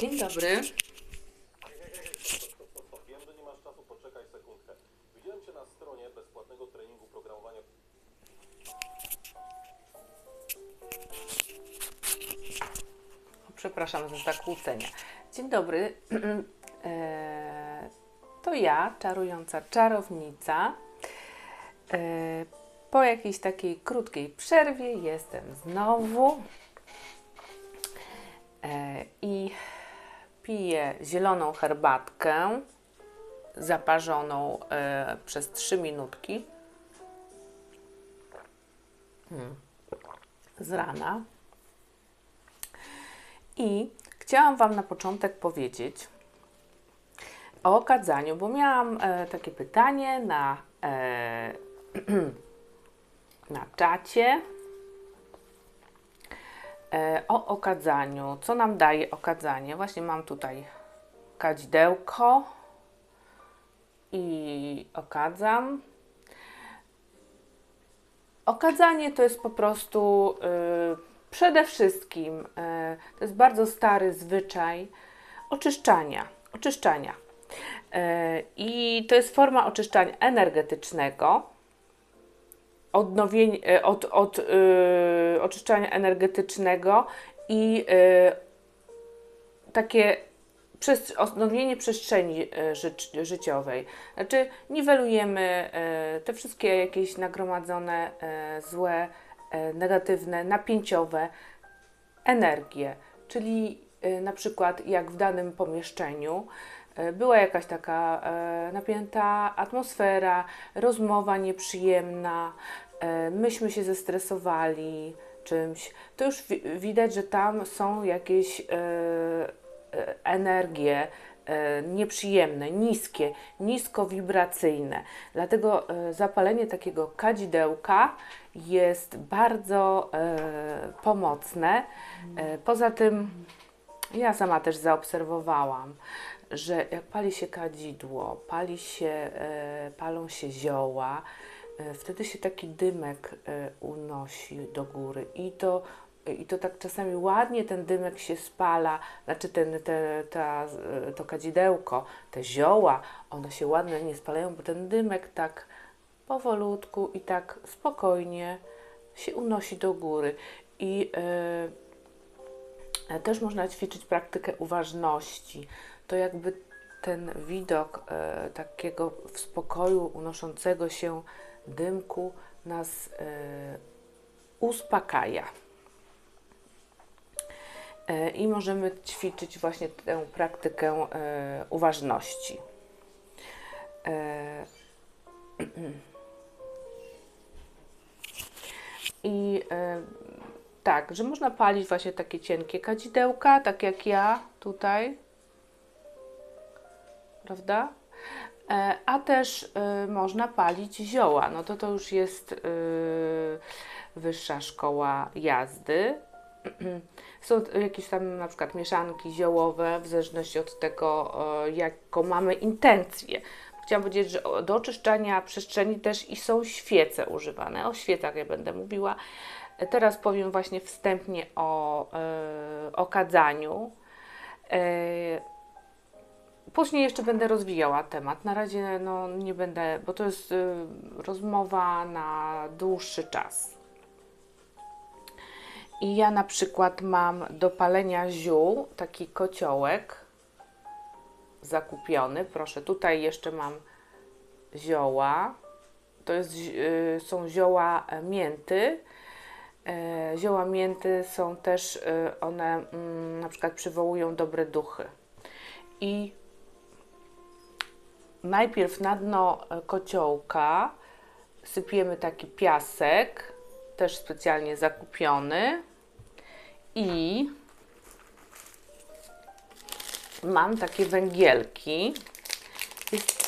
Dzień dobry. Wiem, że nie masz czasu, poczekaj sekundkę. Widziałem Cię na stronie bezpłatnego treningu programowania. Przepraszam za zakłócenia. Dzień dobry. E, To ja, czarująca czarownica. E, Po jakiejś takiej krótkiej przerwie jestem znowu E, i piję zieloną herbatkę zaparzoną e, przez 3 minutki Hmm. z rana. I chciałam Wam na początek powiedzieć o okadzaniu, bo miałam e, takie pytanie na, e, na czacie o okadzaniu. Co nam daje okadzanie? Właśnie mam tutaj kadzidełko i okadzam. Okadzanie to jest po prostu y, przede wszystkim, y, to jest bardzo stary zwyczaj oczyszczania. oczyszczania. Y, I to jest forma oczyszczania energetycznego, odnowień, y, od, od y, oczyszczania energetycznego i y, takie przez, odnowienie przestrzeni e, żyć, życiowej. Znaczy, niwelujemy e, te wszystkie jakieś nagromadzone e, złe, e, negatywne, napięciowe energie. Czyli e, na przykład jak w danym pomieszczeniu była jakaś taka e, napięta atmosfera, rozmowa nieprzyjemna, myśmy się zestresowali czymś, to już wi- widać, że tam są jakieś e, e, energie e, nieprzyjemne, niskie, niskowibracyjne. Dlatego e, zapalenie takiego kadzidełka jest bardzo e, pomocne. E, Poza tym ja sama też zaobserwowałam, że jak pali się kadzidło, pali się, e, palą się zioła, e, wtedy się taki dymek e, unosi do góry i to, i to tak czasami ładnie ten dymek się spala, znaczy ten, te, ta, e, to kadzidełko, te zioła, one się ładnie nie spalają, bo ten dymek tak powolutku i tak spokojnie się unosi do góry. I e, też można ćwiczyć praktykę uważności. To jakby ten widok e, takiego w spokoju unoszącego się dymku nas e, uspokaja. E, I możemy ćwiczyć właśnie tę praktykę e, uważności. I tak, że można palić właśnie takie cienkie kadzidełka, tak jak ja tutaj, prawda? E, A też e, można palić zioła. No to to już jest e, wyższa szkoła jazdy. Są jakieś tam na przykład mieszanki ziołowe, w zależności od tego, jaką mamy intencję. Chciałam powiedzieć, że o- do oczyszczania przestrzeni też i są świece używane. O świecach ja będę mówiła. Teraz powiem właśnie wstępnie o e, okadzaniu. Później jeszcze będę rozwijała temat. Na razie no, nie będę, bo to jest y, rozmowa na dłuższy czas. I ja na przykład mam do palenia ziół taki kociołek zakupiony. Proszę, tutaj jeszcze mam zioła. To jest, y, są zioła mięty. E, Zioła mięty są też, y, one mm, na przykład przywołują dobre duchy. I najpierw na dno e, kociołka sypiemy taki piasek, też specjalnie zakupiony. I mam takie węgielki. Jest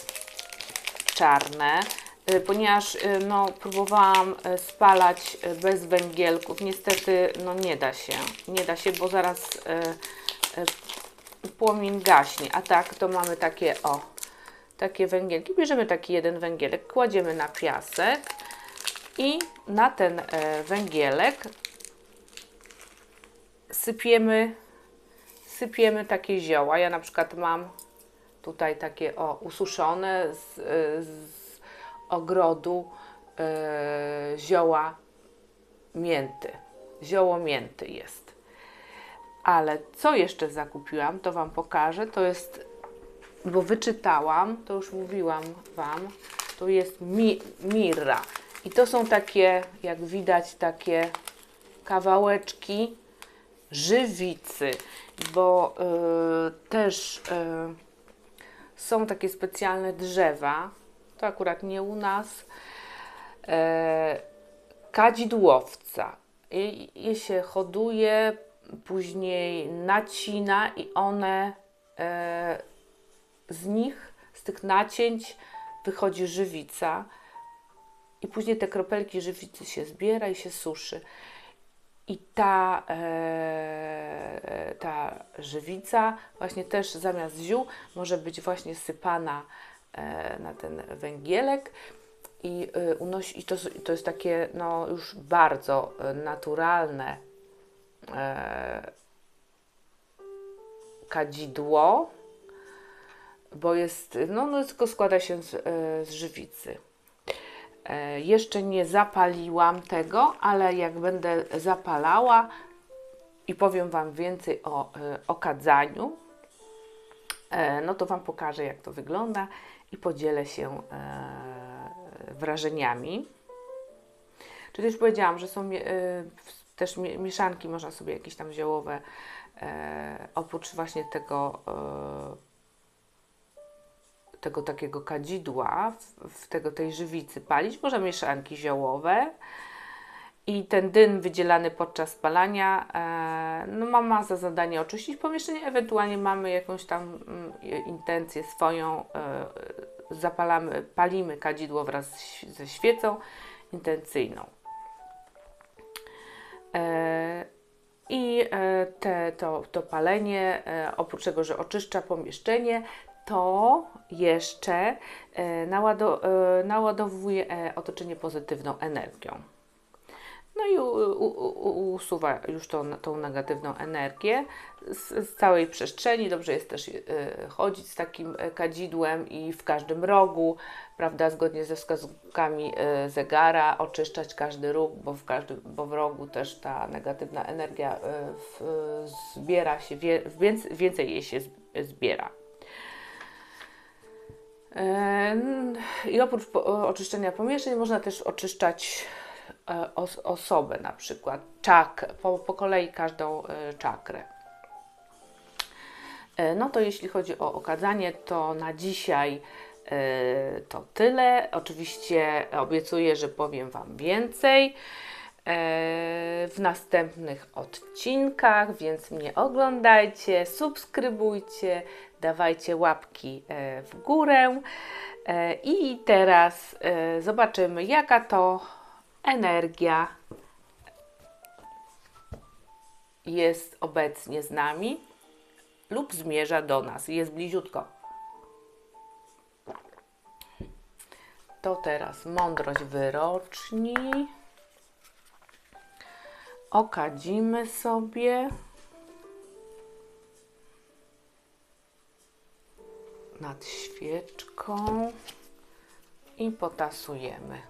czarne, y, ponieważ y, no, próbowałam spalać bez węgielków. Niestety no, nie da się. Nie da się, bo zaraz y, y, płomień gaśnie. A tak to mamy takie o, takie węgielki. Bierzemy taki jeden węgielek, kładziemy na piasek i na ten e, węgielek sypiemy sypiemy takie zioła. Ja na przykład mam tutaj takie o, ususzone z, y, z ogrodu y, zioła mięty. Zioło mięty jest. Ale co jeszcze zakupiłam, to Wam pokażę. To jest, bo wyczytałam, to już mówiłam Wam, to jest mi, mirra. I to są takie, jak widać, takie kawałeczki żywicy, bo y, też y, są takie specjalne drzewa, to akurat nie u nas, e, kadzidłowca. I, je się hoduje, później nacina i one e, z nich, z tych nacięć wychodzi żywica i później te kropelki żywicy się zbiera i się suszy. I ta, e, ta żywica właśnie też zamiast ziół może być właśnie sypana e, na ten węgielek i e, unosi, i to, to jest takie no, już bardzo e, naturalne e, kadzidło, bo jest, no, no tylko składa się z, e, z żywicy. E, Jeszcze nie zapaliłam tego, ale jak będę zapalała i powiem Wam więcej o e, okadzaniu, e, no to Wam pokażę, jak to wygląda i podzielę się wrażeniami. Czyli już powiedziałam, że są też mie- mieszanki, można sobie jakieś tam ziołowe, oprócz właśnie tego tego takiego kadzidła, w, w tego, tej żywicy palić. Może mieszanki ziołowe. I ten dym wydzielany podczas spalania e, no, ma, ma za zadanie oczyścić pomieszczenie, ewentualnie mamy jakąś tam mm, i- intencję swoją, e, zapalamy, palimy kadzidło wraz ze świecą intencyjną. E, I e, te, to, to palenie, e, oprócz tego, że oczyszcza pomieszczenie, to jeszcze e, e, naładowuje e, otoczenie pozytywną energią. No i usuwa już tą, tą negatywną energię z, z całej przestrzeni. Dobrze jest też chodzić z takim kadzidłem i w każdym rogu, prawda, zgodnie ze wskazówkami zegara, oczyszczać każdy róg, bo w, każdym, bo w rogu też ta negatywna energia zbiera się, więcej, jej się zbiera. I oprócz oczyszczenia pomieszczeń można też oczyszczać e, os, osobę, na przykład czak, po, po kolei każdą e, czakrę. E, No to jeśli chodzi o okadzanie, to na dzisiaj to tyle. Oczywiście obiecuję, że powiem Wam więcej w następnych odcinkach, więc mnie oglądajcie, subskrybujcie, dawajcie łapki e, w górę. E, I teraz e, zobaczymy, jaka to energia jest obecnie z nami lub zmierza do nas. Jest bliziutko. To teraz mądrość wyroczni. Okadzimy sobie. Nad świeczką i potasujemy.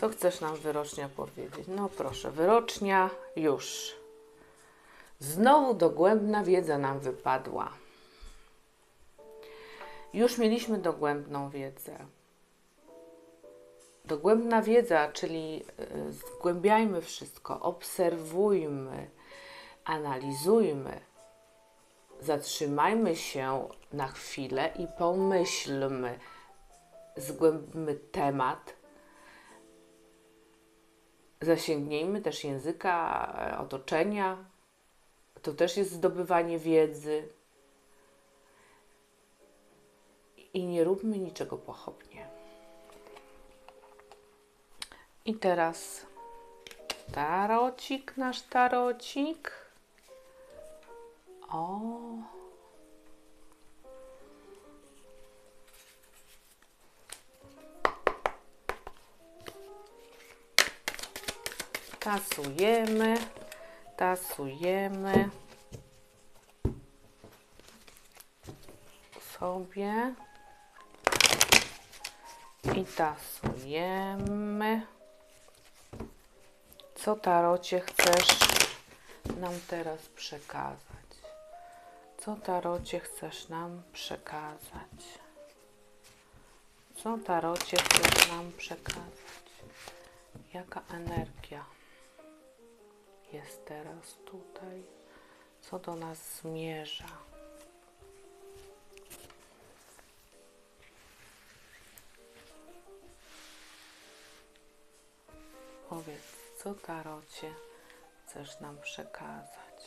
Co chcesz nam wyrocznia powiedzieć? No proszę, wyrocznia już. Znowu dogłębna wiedza nam wypadła. Już mieliśmy dogłębną wiedzę. Dogłębna wiedza, czyli y, zgłębiajmy wszystko, obserwujmy, analizujmy, zatrzymajmy się na chwilę i pomyślmy, zgłębmy temat, zasięgnijmy też języka e, otoczenia. To też jest zdobywanie wiedzy. I nie róbmy niczego pochopnie. I teraz tarocik, nasz tarocik. O. Tasujemy, tasujemy sobie i tasujemy. Co tarocie chcesz nam teraz przekazać? Co tarocie chcesz nam przekazać? Co tarocie chcesz nam przekazać? Jaka energia jest teraz tutaj? Co do nas zmierza? Powiedz, co tarocie chcesz nam przekazać?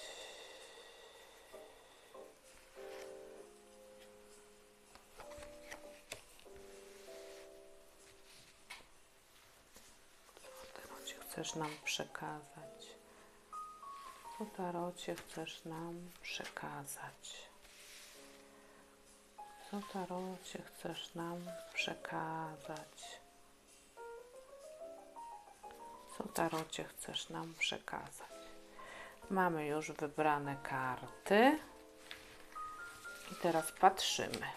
Co tarocie chcesz nam przekazać? Co tarocie chcesz nam przekazać? Co tarocie chcesz nam przekazać? Co tarocie chcesz nam przekazać? Mamy już wybrane karty. I teraz patrzymy.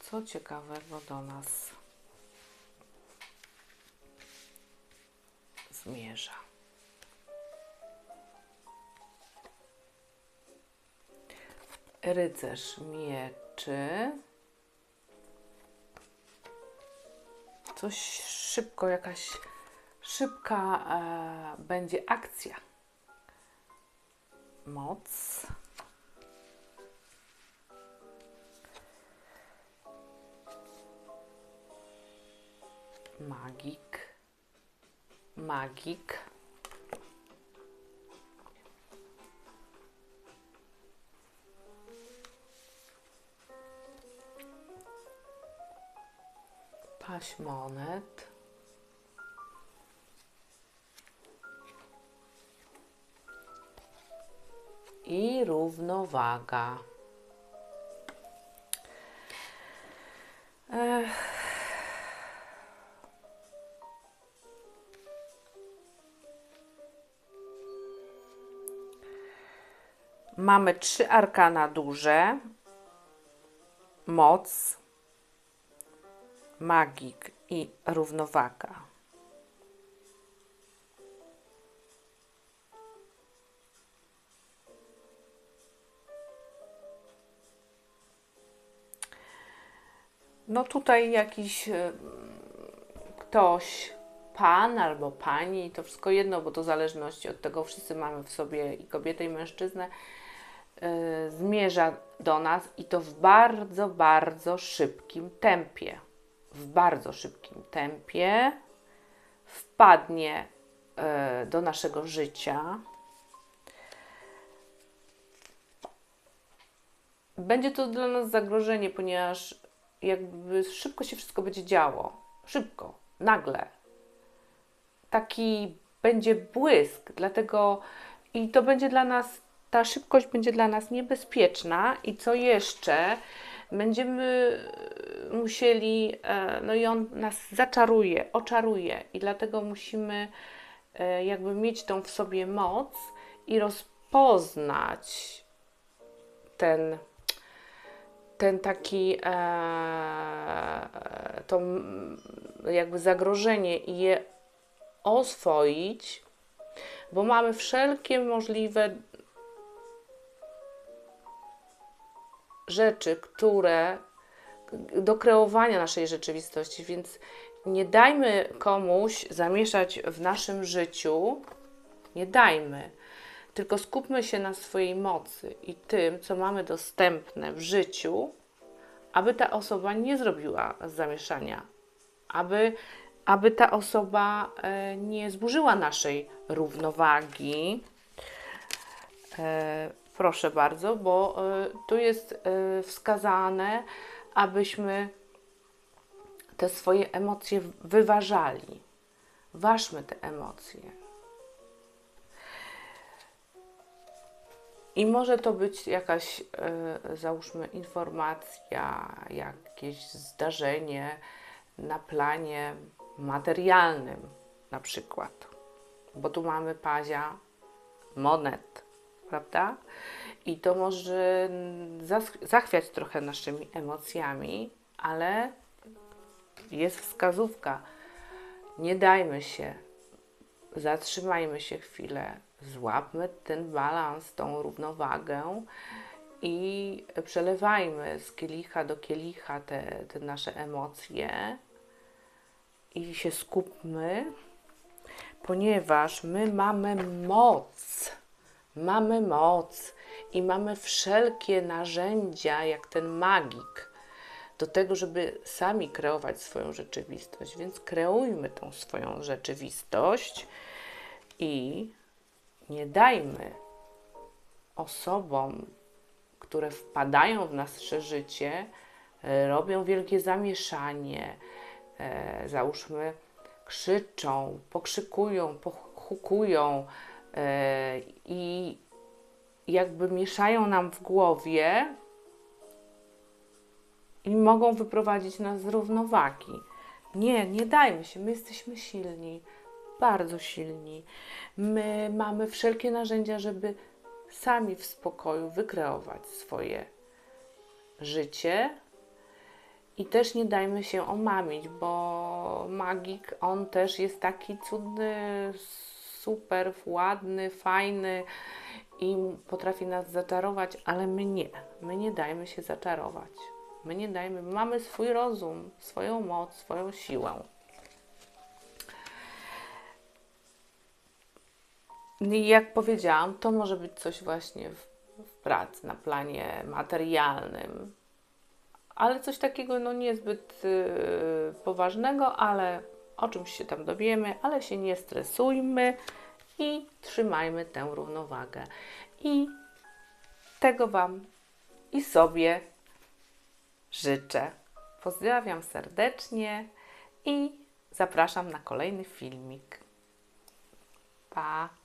Co ciekawego do nas Rycerz mieczy. Coś szybko, jakaś szybka e, będzie akcja. Moc. Magik. Magik. Paść monet. I równowaga. Mamy trzy arkana duże. Moc, magik i równowaga. No tutaj jakiś e, ktoś, pan albo pani, to wszystko jedno, bo to w zależności od tego wszyscy mamy w sobie i kobietę i mężczyznę, e, zmierza do nas i to w bardzo, bardzo szybkim tempie. W bardzo szybkim tempie wpadnie e, do naszego życia. Będzie to dla nas zagrożenie, ponieważ jakby szybko się wszystko będzie działo. Szybko, nagle. Taki będzie błysk, dlatego i to będzie dla nas, ta szybkość będzie dla nas niebezpieczna. I co jeszcze? Będziemy musieli, e, no i on nas zaczaruje, oczaruje, i dlatego musimy e, jakby mieć tą w sobie moc i rozpoznać ten ten taki e, to jakby zagrożenie i je oswoić, bo mamy wszelkie możliwe rzeczy, które do kreowania naszej rzeczywistości, więc nie dajmy komuś zamieszać w naszym życiu, nie dajmy, tylko skupmy się na swojej mocy i tym, co mamy dostępne w życiu, aby ta osoba nie zrobiła zamieszania, aby, aby ta osoba e, nie zburzyła naszej równowagi. Proszę bardzo, bo e, tu jest e, wskazane, abyśmy te swoje emocje wyważali. Ważmy te emocje. I może to być jakaś, e, załóżmy, informacja, jakieś zdarzenie na planie materialnym, na przykład. Bo tu mamy pazia monet, prawda? I to może zachwiać trochę naszymi emocjami, ale jest wskazówka. Nie dajmy się, zatrzymajmy się chwilę, złapmy ten balans, tą równowagę i przelewajmy z kielicha do kielicha te, te nasze emocje i się skupmy, ponieważ my mamy moc. Mamy moc i mamy wszelkie narzędzia, jak ten magik, do tego, żeby sami kreować swoją rzeczywistość. Więc kreujmy tą swoją rzeczywistość i nie dajmy osobom, które wpadają w nasze życie, robią wielkie zamieszanie, e, załóżmy, krzyczą, pokrzykują, pochukują e, i jakby mieszają nam w głowie i mogą wyprowadzić nas z równowagi. Nie, nie dajmy się, my jesteśmy silni, bardzo silni. My mamy wszelkie narzędzia, żeby sami w spokoju wykreować swoje życie. I też nie dajmy się omamić, bo magik, on też jest taki cudny, super, ładny, fajny i potrafi nas zaczarować, ale my nie. My nie dajmy się zaczarować. My nie dajmy, mamy swój rozum, swoją moc, swoją siłę. I jak powiedziałam, to może być coś właśnie w, w pracy, na planie materialnym, ale coś takiego no niezbyt yy, poważnego, ale o czymś się tam dowiemy, ale się nie stresujmy i trzymajmy tę równowagę. I tego Wam i sobie życzę. Pozdrawiam serdecznie i zapraszam na kolejny filmik. Pa!